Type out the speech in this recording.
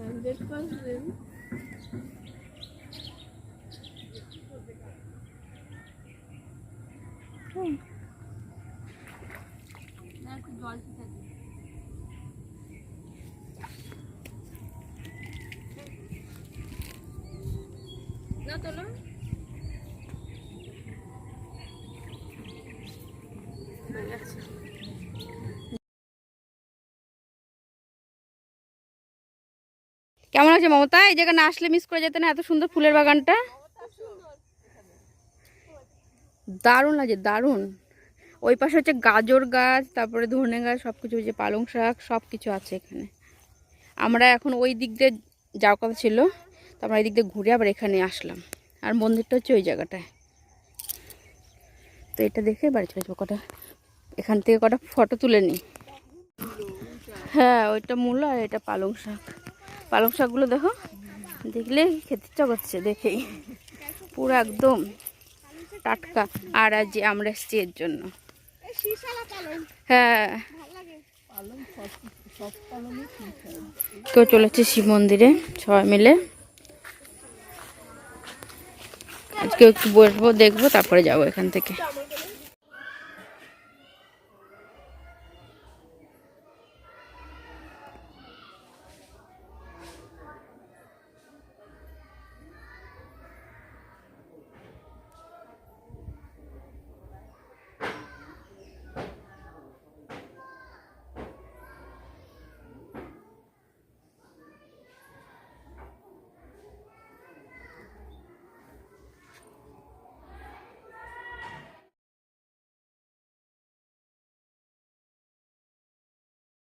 Hundred percent না তোলো কেমন আছে মমতা? এই জায়গা না আসলে মিস করে যেতে না, এত সুন্দর ফুলের বাগানটা? দারুণ লাগে দারুণ। ওই পাশে হচ্ছে গাজর গাছ, তারপরে ধনে গাছ সব কিছু যে পালং শাক সব কিছু আছে এখানে। আমরা এখন ওই দিক দিয়ে যাওয়ার কথা ছিল, তো আমরা এই দিক দিয়ে ঘুরে আবার এখানে আসলাম। আর মন্দিরটা হচ্ছে ওই জায়গাটায়। তো এটা দেখে বাড়ি চলে যাব কটা, এখান থেকে কটা ফটো তুলে নিই। হ্যাঁ ওইটা মূলো আর এটা পালং শাক। পালং শাকগুলো দেখো। দেখলে খেতে ইচ্ছা করছে দেখেই। পুরো একদম টাটকা। আর আজ আমরা এসছি এর জন্য। হ্যাঁ। তো চলেছে শিব মন্দিরে সবাই মিলে। আজকে একটু বসবো, দেখব, তারপরে যাব এখান থেকে।